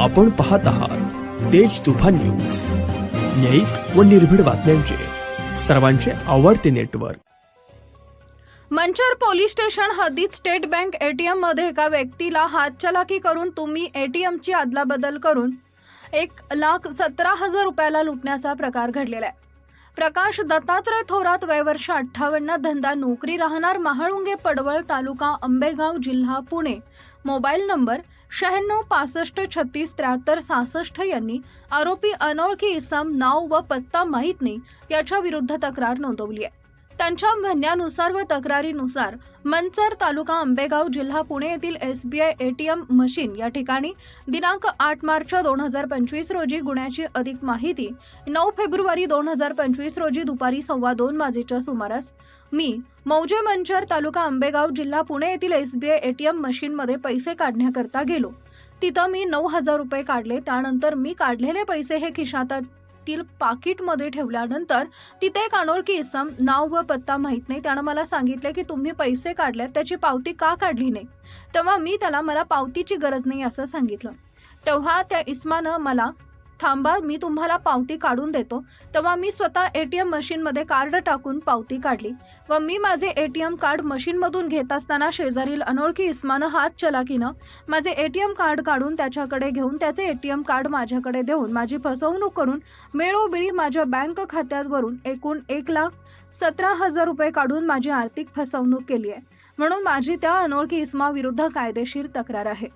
आपण पाहत आहात तेज तुफान न्यूज. न्यायिक व निर्भीड बातम्यांचे. सर्वांचे आवडते नेटवर्क. मंचर पोलीस स्टेशन हद्दीत स्टेट बँक एटीएममध्ये एका व्यक्तीला हातचलाकी करून तुम्ही एटीएमची अदलाबदल करून एक लाख सतरा हजार रुपयाला लुटण्याचा प्रकार घडलेला आहे. प्रकाश दत्तात्रय थोरात वयवर्ष अठ्ठावन्न धंदा नोकरी राहणार महाळुंगे पडवळ तालुका आंबेगाव जिल्हा पुणे. मोबाईल नंबर शहाण्णव पासष्ट छत्तीस त्र्याहत्तर सहासष्ट यांनी आरोपी अनोळखी इसम नाव व पत्ता माहीत नाही याच्या विरुद्ध तक्रार नोंदवली आहे. त्यांच्या म्हणण्यानुसार व तक्रारीनुसार मंचर तालुका आंबेगाव जिल्हा पुणे येथील S B I A T M machine या ठिकाणी दिनांक आठ मार्च दोन हजार पंचवीस रोजी गुन्ह्याची अधिक माहिती नऊ फेब्रुवारी दोन हजार पंचवीस रोजी दुपारी सव्वा दोन वाजेच्या सुमारास. मी मौजे मंचर तालुका आंबेगाव जिल्हा पुणे येथील S B I A T M मशीनमध्ये पैसे काढण्याकरता गेलो. तिथं मी नऊ हजार रुपये काढले त्यानंतर मी काढलेले पैसे हे खिशातात बॅगतील पाकिटमध्ये ठेवल्यानंतर तिथे एक अनोळखी इसम नाव व पत्ता माहीत नाही. त्यानं मला सांगितले की तुम्ही पैसे काढलेत त्याची पावती का काढली नाही? तेव्हा मी त्याला मला पावतीची गरज नाही असं सांगितलं. तेव्हा त्या इस्मानं मला थांबा मी तुम्हाला पावती काढून देतो. तेव्हा मी स्वतः ए टी एम मशीनमध्ये कार्ड टाकून पावती काढली व मी माझे ए टी एम कार्ड मशीनमधून घेत असताना शेजारील अनोळखी इस्मानं हात चलाकीनं माझे ए टी एम कार्ड काढून त्याच्याकडे घेऊन त्याचे ए टी एम कार्ड माझ्याकडे देऊन माझी फसवणूक करून वेळोवेळी माझ्या बँक खात्यावरून एकूण एक लाख सतरा हजार रुपये काढून माझी आर्थिक फसवणूक केली आहे. म्हणून माझी त्या अनोळखी इस्मा विरुद्ध कायदेशीर तक्रार आहे.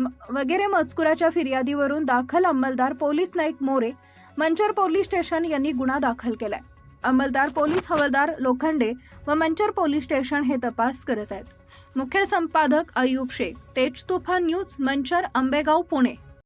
वगैरे मजकुराच्या फिर्यादीवरून दाखल अंमलदार police Naik More Manchar police station यांनी गुन्हा दाखल केलाय. अंमलदार पोलीस हवालदार लोखंडे व मंचर पोलीस स्टेशन हे तपास करत आहेत. मुख्य संपादक अयूब शेख तेज तुफान न्यूज मंचर आंबेगाव पुणे.